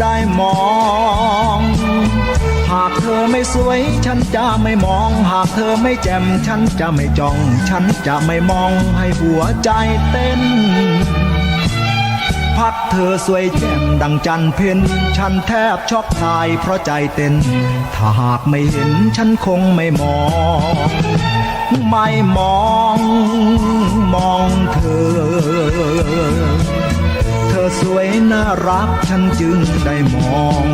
ได้มอง หากเธอไม่สวยฉันจะไม่มอง หากเธอไม่แจ่มฉันจะไม่จ้อง ฉันจะไม่มองให้หัวใจเต้น พักเธอสวยแจ่มดังจันเพ็ญฉันแทบช็อกตายเพราะใจเต้น ถ้าหากไม่เห็นฉันคงไม่มองไม่มอง มองเธอ อสวยน่ารักฉันจึงได้มอง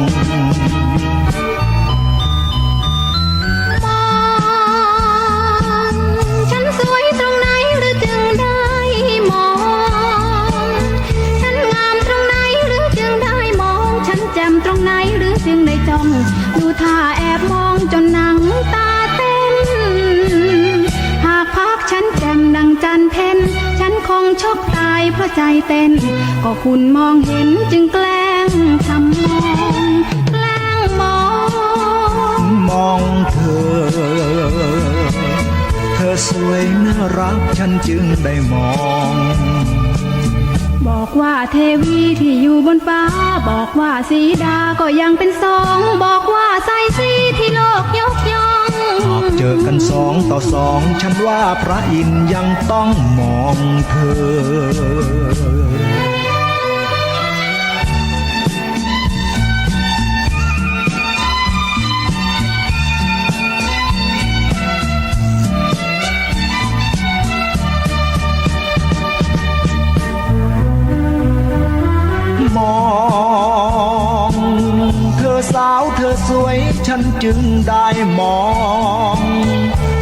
มองฉันสวยตรงไหนหรือจึงได้มองฉันงามตรงไหนหรือจึงได้มองฉันแจ่มตรงไหนหรือจึงได้จ้องดูท่าแอบมองจนนัง เพราะใจเต้น ก็คุณมองเห็นจึงแกล้งทำมองแกล้งมอง มองเธอ เธอสวยน่ารักฉันจึงได้มอง บอกว่าเทวีที่อยู่บนฟ้า บอกว่าสีดาก็ยังเป็นสอง บอกว่าใสสีที่โลกยกย่อง เจอกันสองต่อสอง ฉันว่าพระอินยังต้องมองเธอมองเธอสาวเธอสวย ฉันจึงได้มอง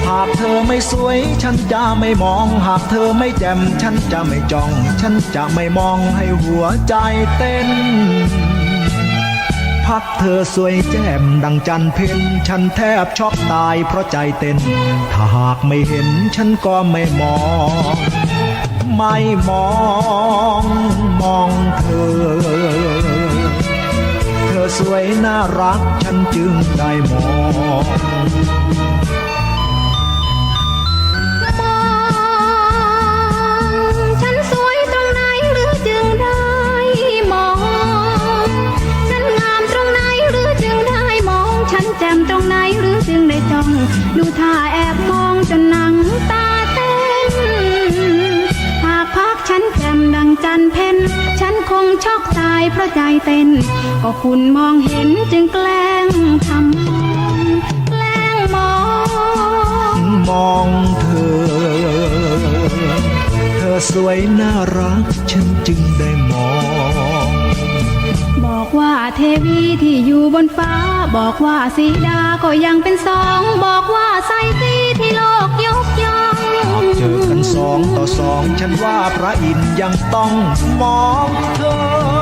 หากเธอไม่สวยฉันจะไม่มอง หากเธอไม่แจ่มฉันจะไม่จ้อง ฉันจะไม่มองให้หัวใจเต้น พักเธอสวยแจ่มดังจันเพ็ญฉันแทบช็อกตายเพราะใจเต้น ถ้าหากไม่เห็นฉันก็ไม่มอง ไม่มอง มองเธอ สวยน่ารักฉันจึงได้มองมองฉันสวยตรงไหนหรือจึงได้มองฉันงามตรงไหนหรือจึงได้มองฉันแจ่มตรงไหนหรือจึงได้จ้องดูท่าแอบมองจนหนังตาเต้นหากพักฉันแจ่มดังจันเพ็น งช็อกตายเพราะใจเต้น ก็คุณมองเห็นจึงแกล้งทำแกล้งมอง มองเธอ เธอสวยน่ารักฉันจึงได้มอง บอกว่าเทวีที่อยู่บนฟ้า บอกว่าสีดาก็ยังเป็นสอง บอกว่าใสสีที่โลกยกย่อง เจอกัน สองต่อสองฉันว่าพระอินทร์ยังต้องมองเธอ